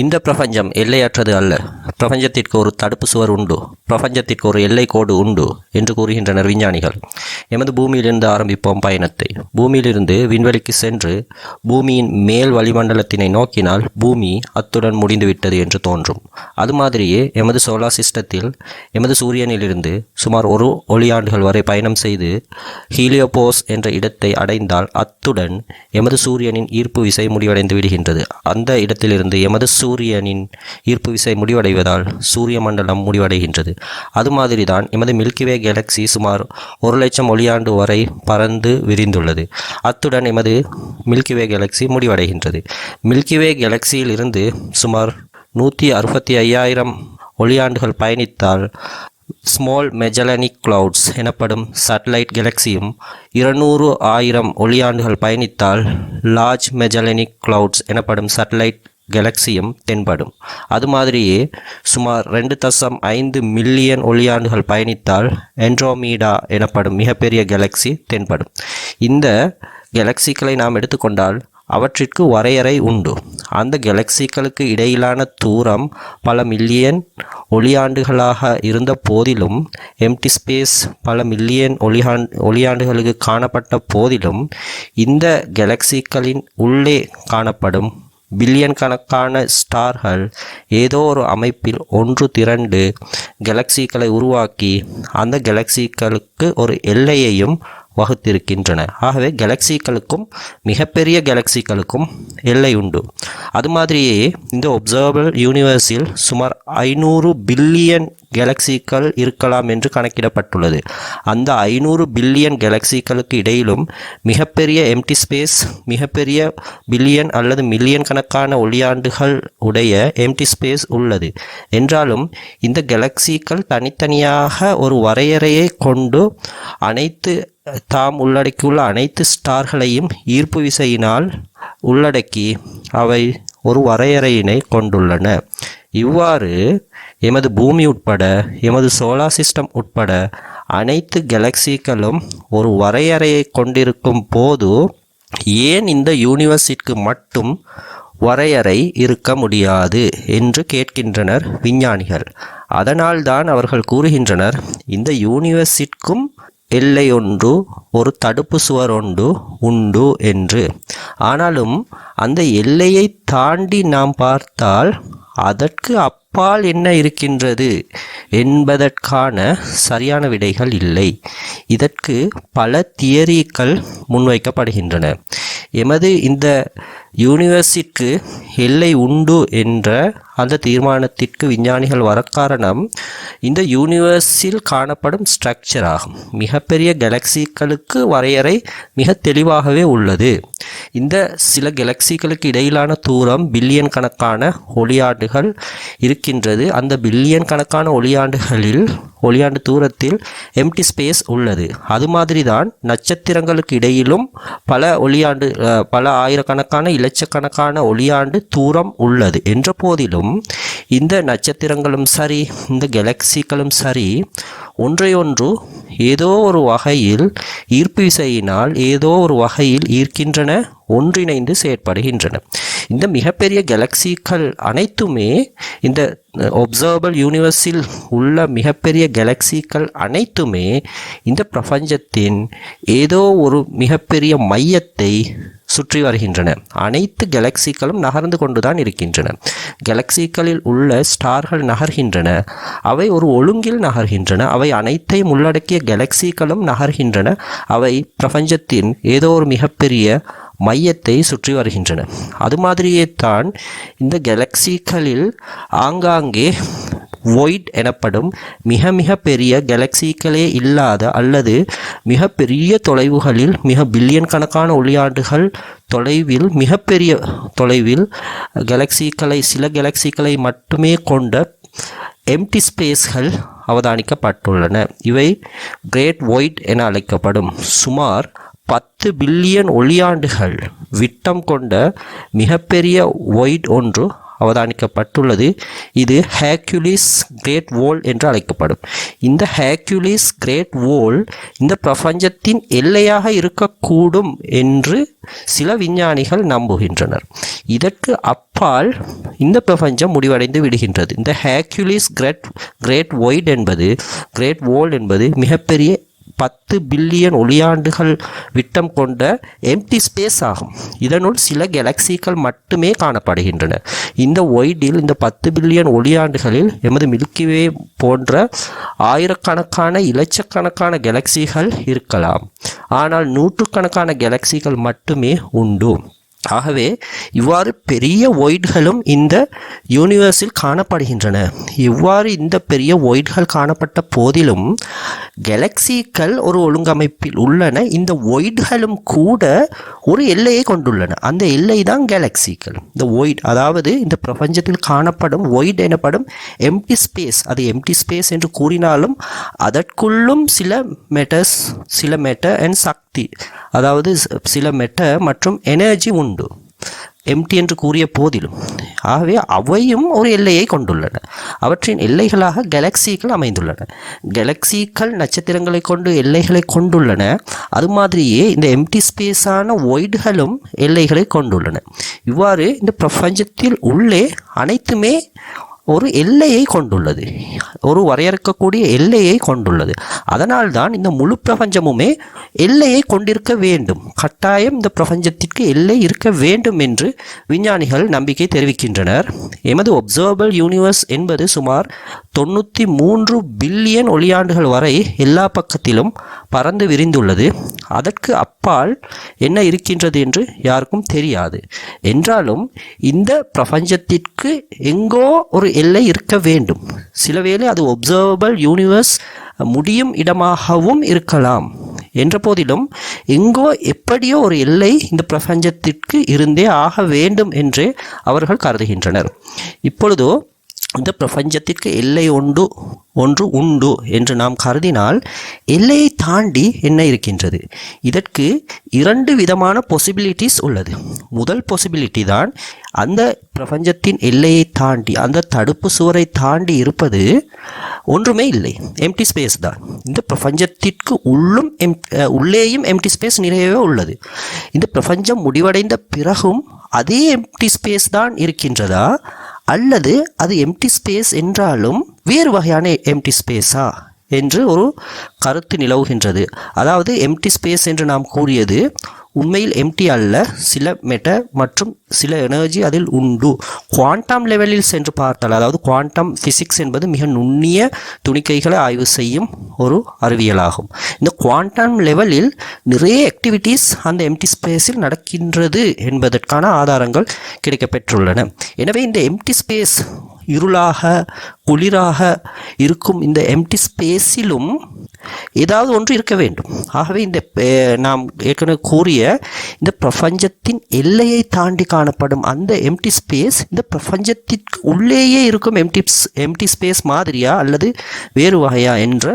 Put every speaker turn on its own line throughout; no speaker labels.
இந்த பிரபஞ்சம் எல்லையற்றது அல்ல. பிரபஞ்சத்திற்கு ஒரு தடுப்பு சுவர் உண்டு. பிரபஞ்சத்திற்கு ஒரு எல்லை கோடு உண்டு என்று கூறுகின்றனர் விஞ்ஞானிகள். எமது பூமியிலிருந்து ஆரம்பிப்போம் பயணத்தை. பூமியிலிருந்து விண்வெளிக்கு சென்று பூமியின் மேல் வளிமண்டலத்தினை நோக்கினால் பூமி அத்துடன் முடிந்துவிட்டது என்று தோன்றும். அது மாதிரியே எமது சோலார் சிஸ்டத்தில் எமது சூரியனிலிருந்து சுமார் ஒரு ஒளியாண்டுகள் வரை பயணம் செய்து ஹீலியோபோஸ் என்ற இடத்தை அடைந்தால் அத்துடன் எமது சூரியனின் ஈர்ப்பு விசை முடிவடைந்து விடுகின்றது. அந்த இடத்திலிருந்து எமது சூரியனின் ஈர்ப்பு விசை முடிவடைவதால் சூரிய மண்டலம் முடிவடைகின்றது. அது மாதிரி தான் எமது மில்கிவே கேலக்சி சுமார் ஒரு லட்சம் ஒளியாண்டு வரை பறந்து விரிந்துள்ளது. அத்துடன் எமது மில்கிவே கேலக்சி முடிவடைகின்றது. மில்கிவே கேலக்சியில் இருந்து சுமார் நூற்றி அறுபத்தி ஐயாயிரம் ஒளியாண்டுகள் பயணித்தால் ஸ்மால் மெஜலனிக் கிளவுட்ஸ் எனப்படும் சேட்டலைட் கெலக்சியும் இருநூறு ஆயிரம் ஒளியாண்டுகள் பயணித்தால் லார்ஜ் மெஜலனிக் கிளவுட்ஸ் எனப்படும் சேட்டலைட் கெலக்சியும் தென்படும். அது மாதிரியே சுமார் ரெண்டு தசம் ஐந்து மில்லியன் ஒளியாண்டுகள் பயணித்தால் என்ட்ரோமீடா எனப்படும் மிகப்பெரிய கெலக்சி தென்படும். இந்த கேலக்சிகளை நாம் எடுத்துக்கொண்டால் அவற்றிற்கு வரையறை உண்டு. அந்த கேலக்சிகளுக்கு இடையிலான தூரம் பல மில்லியன் ஒளியாண்டுகளாக இருந்த போதிலும் எம்டி ஸ்பேஸ் பல மில்லியன் ஒளியாண் ஒளியாண்டுகளுக்கு காணப்பட்ட போதிலும் இந்த கேலக்சிகளின் உள்ளே காணப்படும் பில்லியன் கணக்கான ஸ்டார்கள் ஏதோ ஒரு அமைப்பில் ஒன்று திரண்டு கேலக்சிகளை உருவாக்கி அந்த கேலக்சிகளுக்கு ஒரு எல்லையையும் வகுத்திருக்கின்றன. ஆகவே கேலக்சிகளுக்கும் மிகப்பெரிய கேலக்சிகளுக்கும் எல்லை உண்டு. அது மாதிரியே இந்த ஒப்சர்வபிள் யூனிவர்ஸில் சுமார் ஐநூறு பில்லியன் கேலக்சிகள் இருக்கலாம் என்று கணக்கிடப்பட்டுள்ளது. அந்த ஐநூறு பில்லியன் கேலக்சிகளுக்கு இடையிலும் மிகப்பெரிய எம்டி ஸ்பேஸ் மிகப்பெரிய பில்லியன் அல்லது மில்லியன் கணக்கான ஒளியாண்டுகள் உடைய எம்டி ஸ்பேஸ் உள்ளது. என்றாலும் இந்த கேலக்சிகள் தனித்தனியாக ஒரு வரையறையை கொண்டு அனைத்து தாம் உள்ளடக்கியுள்ள அனைத்து ஸ்டார்களையும் ஈர்ப்பு விசையினால் உள்ளடக்கி அவை ஒரு வரையறையினை கொண்டுள்ளன. இவ்வாறு எமது பூமி உட்பட எமது சோலார் சிஸ்டம் உட்பட அனைத்து கெலக்சிகளும் ஒரு வரையறையை கொண்டிருக்கும் போது ஏன் இந்த யூனிவர்ஸிற்கு மட்டும் வரையறை இருக்க முடியாது என்று கேட்கின்றனர் விஞ்ஞானிகள். அதனால்தான் அவர்கள் கூறுகின்றனர் இந்த யூனிவர்ஸிற்கும் எல்லை ஒன்று ஒரு தடுப்பு சுவர் ஒன்று உண்டு என்று. ஆனாலும் அந்த எல்லையை தாண்டி நாம் பார்த்தால் அதற்கு அப்பால் என்ன இருக்கின்றது என்பதற்கான சரியான விடைகள் இல்லை. இதற்கு பல தியரிகள் முன்வைக்கப்படுகின்றன. எமது இந்த யூனிவர்ஸிற்கு எல்லை உண்டு என்ற அந்த தீர்மானத்திற்கு விஞ்ஞானிகள் வர காரணம் இந்த யூனிவர்ஸில் காணப்படும் ஸ்ட்ரக்சர் ஆகும். மிகப்பெரிய கெலக்சிகளுக்கு வரையறை மிக தெளிவாகவே உள்ளது. இந்த சில கெலக்சிகளுக்கு இடையிலான தூரம் பில்லியன் கணக்கான ஒளியாண்டுகள் இருக்கின்றது. அந்த பில்லியன் கணக்கான ஒளியாண்டுகளில் ஒளியாண்டு தூரத்தில் எம்டி ஸ்பேஸ் உள்ளது. அது மாதிரி தான் நட்சத்திரங்களுக்கு இடையிலும் பல ஒளியாண்டு பல ஆயிரக்கணக்கான லட்சக்கணக்கான ஒளியாண்டு தூரம் உள்ளது. என்ற போதிலும் இந்த நட்சத்திரங்களும் சரி இந்த கெலக்சிகளும் சரி ஒன்றையொன்று ஏதோ ஒரு வகையில் ஈர்ப்பு விசையினால் ஏதோ ஒரு வகையில் ஈர்க்கின்றன ஒன்றிணைந்து செயற்படுகின்றன. இந்த மிகப்பெரிய கேலக்சிகள் அனைத்துமே இந்த ஒப்சர்வபிள் யூனிவர்ஸில் உள்ள மிகப்பெரிய கேலக்சிகள் அனைத்துமே இந்த பிரபஞ்சத்தின் ஏதோ ஒரு மிகப்பெரிய மையத்தை சுற்றி வருகின்றன. அனைத்து கேலக்சிகளும் நகர்ந்து கொண்டுதான் இருக்கின்றன. கெலக்ஸிகளில் உள்ள ஸ்டார்கள் நகர்கின்றன. அவை ஒரு ஒழுங்கில் நகர்கின்றன. அவை அனைத்தையும் உள்ளடக்கிய கேலக்சிகளும் நகர்கின்றன. அவை பிரபஞ்சத்தின் ஏதோ ஒரு மிகப்பெரிய மையத்தை சுற்றி வருகின்றன. அது மாதிரியே தான் இந்த கேலக்ஸிகளில் ஆங்காங்கே ஒயிட் எனப்படும் மிக மிக பெரிய கேலக்சிகளே இல்லாத அல்லது மிக பெரிய தொலைவுகளில் மிக பில்லியன் கணக்கான ஒளியாண்டுகள் தொலைவில் மிகப்பெரிய தொலைவில் கேலக்சிகளை சில கேலக்சிகளை மட்டுமே கொண்ட எம்டி ஸ்பேஸ்கள் அவதானிக்கப்பட்டுள்ளன. இவை கிரேட் ஒயிட் என அழைக்கப்படும். சுமார் பத்து பில்லியன் ஒளியாண்டுகள் விட்டம் கொண்ட மிகப்பெரிய ஒயிட் ஒன்று அவதானிக்கப்பட்டுள்ளது. இது ஹேக்யூலிஸ் கிரேட் வோல் என்று அழைக்கப்படும். இந்த ஹேக்யூலிஸ் கிரேட் வோல் இந்த பிரபஞ்சத்தின் எல்லையாக இருக்கக்கூடும் என்று சில விஞ்ஞானிகள் நம்புகின்றனர். இதற்கு அப்பால் இந்த பிரபஞ்சம் முடிவடைந்து விடுகின்றது. இந்த ஹேக்யூலிஸ் கிரேட் கிரேட் ஒய்ட் என்பது கிரேட் வோல் என்பது மிகப்பெரிய பத்து பில்லியன் ஒளியாண்டுகள் விட்டம் கொண்ட எம்டி ஸ்பேஸ் ஆகும். இதனுள் சில கெலக்சிகள் மட்டுமே காணப்படுகின்றன. இந்த ஒய்டில் இந்த பத்து பில்லியன் ஒளியாண்டுகளில் எமது மில்கிவே போன்ற ஆயிரக்கணக்கான இலட்சக்கணக்கான கெலக்சிகள் இருக்கலாம். ஆனால் நூற்றுக்கணக்கான கெலக்சிகள் மட்டுமே உண்டு. ஆகவே இவ்வாறு பெரிய ஒய்ட்களும் இந்த யூனிவர்ஸில் காணப்படுகின்றன. இவ்வாறு இந்த பெரிய ஒயிட்கள் காணப்பட்ட போதிலும் கெலக்சிக்கள் ஒரு ஒழுங்கமைப்பில் உள்ளன. இந்த ஒயிட்களும் கூட ஒரு எல்லையை கொண்டுள்ளன. அந்த எல்லை தான் கேலக்சிகள் இந்த ஒயிட் அதாவது இந்த பிரபஞ்சத்தில் காணப்படும் ஒயிட் எனப்படும் எம்டி ஸ்பேஸ் அது எம்டி ஸ்பேஸ் என்று கூறினாலும் அதற்குள்ளும் சில மெட்டர்ஸ் சில மெட்டர் அண்ட் சக் சக்தி அதாவது சில மெட்ட மற்றும் எனர்ஜி உண்டு. எம்டி என்று கூறிய போதிலும். ஆகவே அவையும் ஒரு எல்லையை கொண்டுள்ளன. அவற்றின் எல்லைகளாக கெலக்சிகள் அமைந்துள்ளன. கெலக்சிகள் நட்சத்திரங்களை கொண்டு எல்லைகளை கொண்டுள்ளன. அது மாதிரியே இந்த எம்டி ஸ்பேஸான ஒய்டுகளும் எல்லைகளை கொண்டுள்ளன. இவ்வாறு இந்த பிரபஞ்சத்தில் உள்ளே அனைத்துமே ஒரு எல்லையை கொண்டுள்ளது. ஒரு வரையறுக்கக்கூடிய எல்லையை கொண்டுள்ளது. அதனால்தான் இந்த முழு பிரபஞ்சமுமே எல்லையை கொண்டிருக்க வேண்டும். கட்டாயம் இந்த பிரபஞ்சத்திற்கு எல்லை இருக்க வேண்டும் என்று விஞ்ஞானிகள் நம்பிக்கை தெரிவிக்கின்றனர். எமது ஒப்சர்வபிள் யூனிவர்ஸ் என்பது சுமார் தொண்ணூற்றி மூன்று பில்லியன் ஒளியாண்டுகள் வரை எல்லா பக்கத்திலும் பறந்து விரிந்துள்ளது. அதற்கு அப்பால் என்ன இருக்கின்றது என்று யாருக்கும் தெரியாது. என்றாலும் இந்த பிரபஞ்சத்திற்கு எங்கோ ஒரு எல்லை இருக்க வேண்டும். சில வேளை அது ஒப்சர்வபிள் யூனிவர்ஸ் முடியும் இடமாகவும் இருக்கலாம். என்ற போதிலும் எங்கோ எப்படியோ ஒரு எல்லை இந்த பிரபஞ்சத்திற்கு இருந்தே ஆக வேண்டும் என்றே அவர்கள் கருதுகின்றனர். இப்பொழுதோ இந்த பிரபஞ்சத்திற்கு எல்லை உண்டு ஒன்று உண்டு என்று நாம் கருதினால் எல்லையை தாண்டி என்ன இருக்கின்றது? இதற்கு இரண்டு விதமான பாசிபிலிட்டிஸ் உள்ளது. முதல் பாசிபிலிட்டி தான் அந்த பிரபஞ்சத்தின் எல்லையை தாண்டி அந்த தடுப்பு சுவரை தாண்டி இருப்பது ஒன்றுமே இல்லை. எம்டி ஸ்பேஸ் தான். இந்த பிரபஞ்சத்திற்கு உள்ளும் எம் உள்ளேயும் எம்டி ஸ்பேஸ் நிறையவே உள்ளது. இந்த பிரபஞ்சம் முடிவடைந்த பிறகும் அதே எம்டி ஸ்பேஸ் தான் இருக்கின்றதா? அல்லது அது எம்டி ஸ்பேஸ் என்றாலும் வேறு வகையான எம்டி ஸ்பேஸா என்று ஒரு கருத்து நிலவுகின்றது. அதாவது எம்டி ஸ்பேஸ் என்று நாம் கூறியது உண்மையில் எம்டி அல்ல சில மெட்டர் மற்றும் சில எனர்ஜி அதில் உண்டு. குவாண்டம் லெவலில் சென்று பார்த்தால் அதாவது குவாண்டம் ஃபிசிக்ஸ் என்பது மிக நுண்ணிய துணிக்கைகளை ஆய்வு செய்யும் ஒரு அறிவியலாகும். இந்த குவாண்டம் லெவலில் நிறைய ஆக்டிவிட்டீஸ் அந்த எம்டி ஸ்பேஸில் நடக்கின்றது என்பதற்கான ஆதாரங்கள் கிடைக்கப்பெற்றுள்ளன. எனவே இந்த எம்டி ஸ்பேஸ் இருளாக குளிராக இருக்கும் இந்த எம்டி ஸ்பேஸிலும் ஏதாவது ஒன்று இருக்க வேண்டும். ஆகவே இந்த நாம் ஏற்கனவே கூறிய இந்த பிரபஞ்சத்தின் எல்லையை தாண்டி காணப்படும் அந்த எம்டி ஸ்பேஸ் இந்த பிரபஞ்சத்திற்கு உள்ளேயே இருக்கும் எம்டி எம்டி ஸ்பேஸ் மாதிரியா அல்லது வேறு வகையா என்ற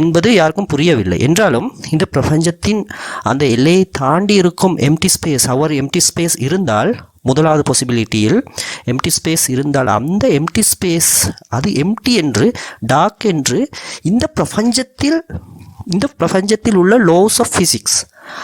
என்பது யாருக்கும் புரியவில்லை. என்றாலும் இந்த பிரபஞ்சத்தின் அந்த எல்லையை தாண்டி இருக்கும் எம்டி ஸ்பேஸ் அவர் எம்டி ஸ்பேஸ் இருந்தால் முதலாவது பாசிபிலிட்டியில் எம்டி ஸ்பேஸ் இருந்தால் அந்த எம்டி ஸ்பேஸ் அது எம்டி என்று டார்க் என்று இந்த பிரபஞ்சத்தில் இந்த பிரபஞ்சத்தில் உள்ள லோஸ் ஆஃப் ஃபிசிக்ஸ்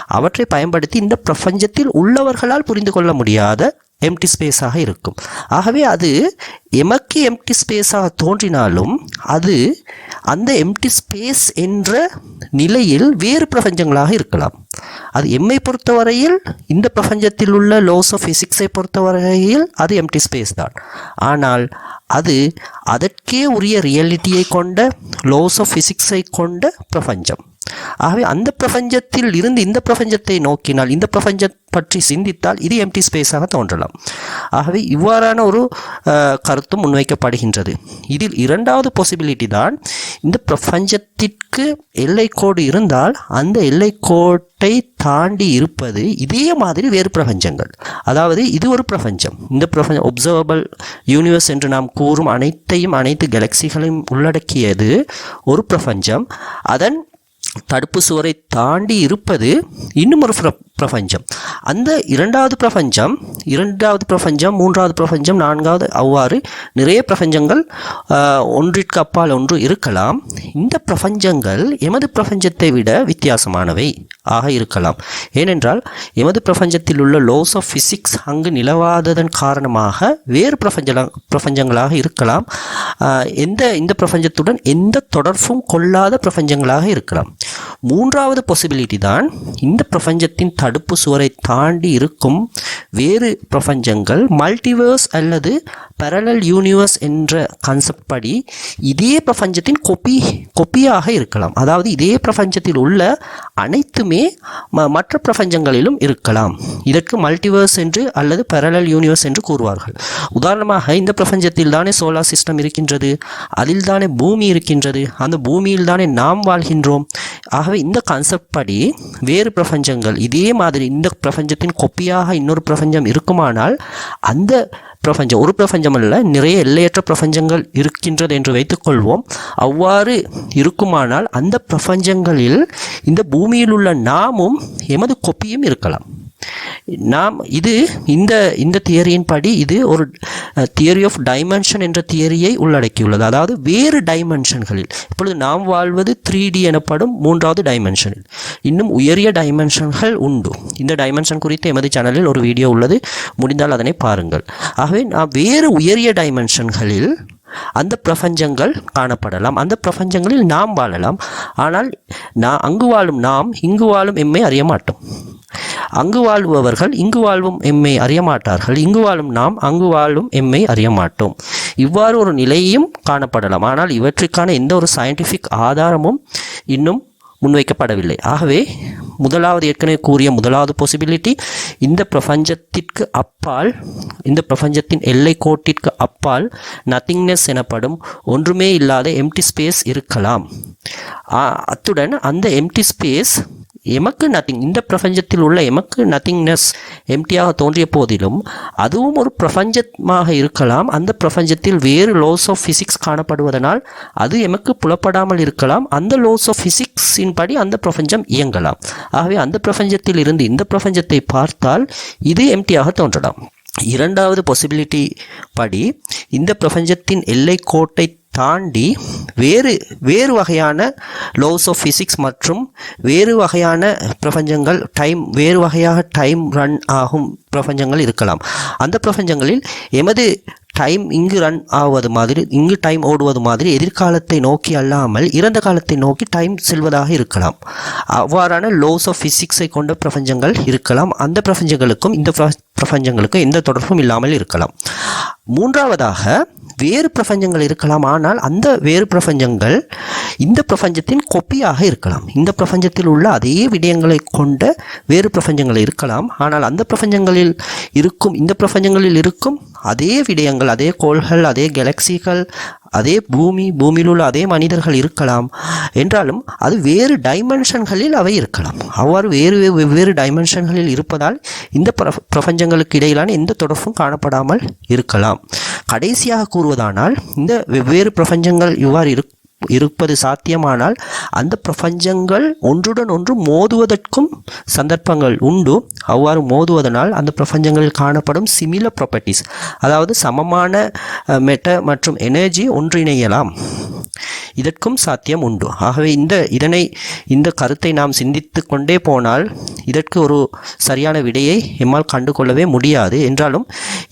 அவற்றை பயன்படுத்தி இந்த பிரபஞ்சத்தில் உள்ளவர்களால் புரிந்து கொள்ள முடியாத எம்டி ஸ்பேஸாக இருக்கும். ஆகவே அது எமக்கு எம்டி ஸ்பேஸாக தோன்றினாலும் அது அந்த எம்டி ஸ்பேஸ் என்ற நிலையில் வேறு பிரபஞ்சங்களாக இருக்கலாம். அது எம்மை பொறுத்தவரையில் இந்த பிரபஞ்சத்தில் உள்ள லோஸ் ஆஃப் ஃபிசிக்ஸை பொறுத்தவரையில் அது எம்டி ஸ்பேஸ் தான். ஆனால் அது அதற்கே உரிய ரியாலிட்டியை கொண்ட லோஸ் ஆஃப் ஃபிசிக்ஸை கொண்ட பிரபஞ்சம். ஆகவே அந்த பிரபஞ்சத்தில் இருந்து இந்த பிரபஞ்சத்தை நோக்கினால் இந்த பிரபஞ்சம் பற்றி சிந்தித்தால் இது எம்டி ஸ்பேஸாக தோன்றலாம். ஆகவே இவ்வாறான ஒரு கருத்தும் முன்வைக்கப்படுகின்றது. இதில் இரண்டாவது பாசிபிலிட்டி தான் இந்த பிரபஞ்சத்திற்கு எல்லைக்கோடு இருந்தால் அந்த எல்லைக்கோட்டை தாண்டி இருப்பது இதே மாதிரி வேறு பிரபஞ்சங்கள். அதாவது இது ஒரு பிரபஞ்சம். இந்த பிரபஞ்சம் ஒப்சர்வபிள் யூனிவர்ஸ் என்று நாம் கூறும் அனைத்தையும் அனைத்து கெலக்சிகளையும் உள்ளடக்கியது ஒரு பிரபஞ்சம். அதன் தடுப்பு சுவரை தாண்டி இருப்பது இன்னும் ஒரு பிர- பிரபஞ்சம். அந்த இரண்டாவது பிரபஞ்சம் இரண்டாவது பிரபஞ்சம் மூன்றாவது பிரபஞ்சம் நான்காவது அவ்வாறு நிறைய பிரபஞ்சங்கள் ஒன்றிற்கு அப்பால் ஒன்று இருக்கலாம். இந்த பிரபஞ்சங்கள் எமது பிரபஞ்சத்தை விட வித்தியாசமானவை ஆக இருக்கலாம். ஏனென்றால் எமது பிரபஞ்சத்தில் உள்ள லோஸ் ஆஃப் ஃபிசிக்ஸ் அங்கு நிலவாததன் காரணமாக வேறு பிரபஞ்ச பிரபஞ்சங்களாக இருக்கலாம். எந்த இந்த பிரபஞ்சத்துடன் எந்த தொடர்பும் கொள்ளாத பிரபஞ்சங்களாக இருக்கலாம். மூன்றாவது பாசிபிலிட்டி தான் இந்த பிரபஞ்சத்தின் தடுப்பு சுவரை தாண்டி இருக்கும் வேறு பிரபஞ்சங்கள் மல்டிவர்ஸ் அல்லது parallel யூனிவர்ஸ் என்ற கான்செப்ட் படி இதே பிரபஞ்சத்தின் கொப்பி கொப்பியாக இருக்கலாம். அதாவது இதே பிரபஞ்சத்தில் உள்ள அனைத்துமே ம- மற்ற பிரபஞ்சங்களிலும் இருக்கலாம். இதற்கு மல்டிவர்ஸ் என்று அல்லது parallel யூனிவர்ஸ் என்று கூறுவார்கள். உதாரணமாக இந்த பிரபஞ்சத்தில் தானே சோலார் சிஸ்டம் இருக்கின்றது அதில் தானே பூமி இருக்கின்றது அந்த பூமியில் தானே நாம் வாழ்கின்றோம். ஆகவே இந்த கான்செப்ட் படி வேறு பிரபஞ்சங்கள் இதே மாதிரி இந்த பிரபஞ்சத்தின் கொப்பியாக இன்னொரு பிரபஞ்சம் இருக்குமானால் அந்த பிரபஞ்சம். ஒரு பிரபஞ்சம் அல்ல நிறைய எல்லையற்ற பிரபஞ்சங்கள் இருக்கின்றது என்று வைத்துக்கொள்வோம். அவ்வாறு இருக்குமானால் அந்த பிரபஞ்சங்களில் இந்த பூமியில் உள்ள நாமும் எமது கொப்பியும் இருக்கலாம். நாம் இது இந்த இந்த தியரியின் படி இது ஒரு தியரி ஆஃப் டைமென்ஷன் என்ற தியரியை உள்ளடக்கியுள்ளது. அதாவது வேறு டைமென்ஷன்களில் இப்பொழுது நாம் வாழ்வது த்ரீ டி எனப்படும் மூன்றாவது டைமென்ஷனில் இன்னும் உயரிய டைமென்ஷன்கள் உண்டு. இந்த டைமென்ஷன் குறித்து எமது சேனலில் ஒரு வீடியோ உள்ளது. முடிந்தால் அதனை பாருங்கள். ஆகவே நாம் வேறு உயரிய டைமென்ஷன்களில் அந்த பிரபஞ்சங்கள் காணப்படலாம். அந்த பிரபஞ்சங்களில் நாம் வாழலாம். ஆனால் நான் அங்கு வாழும் நாம் இங்கு வாழும் எம்மை அறிய மாட்டோம் அங்கு வாழ்பவர்கள் இங்கு வாழ்வும் எம்மை அறிய மாட்டார்கள் இங்கு வாழும் நாம் அங்கு வாழும் எம்மை அறிய மாட்டோம் இவ்வாறு ஒரு நிலையும் காணப்படலாம். ஆனால் இவற்றுக்கான எந்த ஒரு சயின்டிஃபிக் ஆதாரமும் இன்னும் முன்வைக்கப்படவில்லை. ஆகவே முதலாவது ஏற்கனவே கூறிய முதலாவது பாசிபிலிட்டி இந்த பிரபஞ்சத்திற்கு அப்பால் இந்த பிரபஞ்சத்தின் எல்லை கோட்டிற்கு அப்பால் நத்திங்னஸ் எனப்படும் ஒன்றுமே இல்லாத எம்டி ஸ்பேஸ் இருக்கலாம். அத்துடன் அந்த எம்டி ஸ்பேஸ் எமக்கு நத்திங் இந்த பிரபஞ்சத்தில் உள்ள எமக்கு நத்திங்னஸ் எம்டியாக தோன்றிய போதிலும் அதுவும் ஒரு பிரபஞ்சமாக இருக்கலாம். அந்த பிரபஞ்சத்தில் வேறு லோஸ் ஆஃப் ஃபிசிக்ஸ் காணப்படுவதனால் அது எமக்கு புலப்படாமல் இருக்கலாம். அந்த லோஸ் ஆஃப் ஃபிசிக்ஸின் படி அந்த பிரபஞ்சம் இயங்கலாம். ஆகவே அந்த பிரபஞ்சத்தில் இருந்து இந்த பிரபஞ்சத்தை பார்த்தால் இது எம்டியாக தோன்றலாம். இரண்டாவது பாசிபிலிட்டி படி இந்த பிரபஞ்சத்தின் எல்லை கோட்டை தாண்டி வேறு வேறு வகையான லோஸ் ஆஃப் ஃபிசிக்ஸ் மற்றும் வேறு வகையான பிரபஞ்சங்கள் டைம் வேறு வகையாக டைம் ரன் ஆகும் பிரபஞ்சங்கள் இருக்கலாம். அந்த பிரபஞ்சங்களில் எமது டைம் இங்கு ரன் ஆவது மாதிரி இங்கு டைம் ஓடுவது மாதிரி எதிர்காலத்தை நோக்கி அல்லாமல் இறந்த காலத்தை நோக்கி டைம் செல்வதாக இருக்கலாம். அவ்வாறான லோஸ் ஆஃப் ஃபிசிக்ஸை கொண்ட பிரபஞ்சங்கள் இருக்கலாம். அந்த பிரபஞ்சங்களுக்கும் இந்த பிரபஞ்சங்களுக்கும் எந்த தொடர்பும் இல்லாமல் இருக்கலாம். மூன்றாவதாக வேறு பிரபஞ்சங்கள் இருக்கலாம். ஆனால் அந்த வேறு பிரபஞ்சங்கள் இந்த பிரபஞ்சத்தின் கொப்பியாக இருக்கலாம். இந்த பிரபஞ்சத்தில் உள்ள அதே விடயங்களை கொண்ட வேறு பிரபஞ்சங்கள் இருக்கலாம். ஆனால் அந்த பிரபஞ்சங்களில் இருக்கும் இந்த பிரபஞ்சங்களில் இருக்கும் அதே விடயங்கள் அதே கோள்கள் அதே கெலக்சிகள் அதே பூமி பூமியில் உள்ள அதே மனிதர்கள் இருக்கலாம். என்றாலும் அது வேறு டைமென்ஷன்களில் அவை இருக்கலாம். அவ்வாறு வேறு வெவ்வேறு டைமென்ஷன்களில் இருப்பதால் இந்த பிரபஞ்சங்களுக்கு இடையிலான எந்த தொடர்பும் காணப்படாமல் இருக்கலாம். கடைசியாக கூறுவதானால் இந்த வெவ்வேறு பிரபஞ்சங்கள் இவ்வாறு இருக் இருப்பது சாத்தியமானால் அந்த பிரபஞ்சங்கள் ஒன்றுடன் ஒன்று மோதுவதற்கும் சந்தர்ப்பங்கள் உண்டு. அவ்வாறு மோதுவதனால் அந்த பிரபஞ்சங்களில் காணப்படும் சிமிலர் ப்ராப்பர்ட்டிஸ் அதாவது சமமான மெட்ட மற்றும் எனர்ஜி ஒன்றிணையலாம். இதற்கும் சாத்தியம் உண்டு. ஆகவே இந்த இதனை இந்த கருத்தை நாம் சிந்தித்து கொண்டே போனால் இதற்கு ஒரு சரியான விடையை எம்மால் கண்டுகொள்ளவே முடியாது. என்றாலும்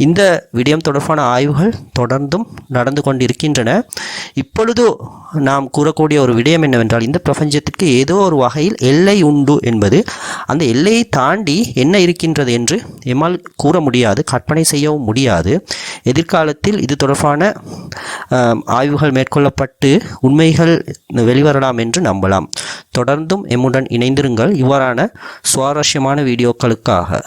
இந்த விடயம் தொடர்பான ஆய்வுகள் தொடர்ந்தும் நடந்து கொண்டிருக்கின்றன. இப்பொழுது நாம் கூறக்கூடிய ஒரு விடயம் என்னவென்றால் இந்த பிரபஞ்சத்திற்கு ஏதோ ஒரு வகையில் எல்லை உண்டு என்பது அந்த எல்லையை தாண்டி என்ன இருக்கின்றது என்று எம்மால் கூற முடியாது கற்பனை செய்யவும் முடியாது. எதிர்காலத்தில் இது தொடர்பான ஆய்வுகள் மேற்கொள்ளப்பட்டு உண்மைகள் வெளிவரலாம் என்று நம்பலாம். தொடர்ந்தும் எம்முடன் இணைந்திருங்கள் இவ்வாறான சுவாரஸ்யமான வீடியோக்களுக்காக.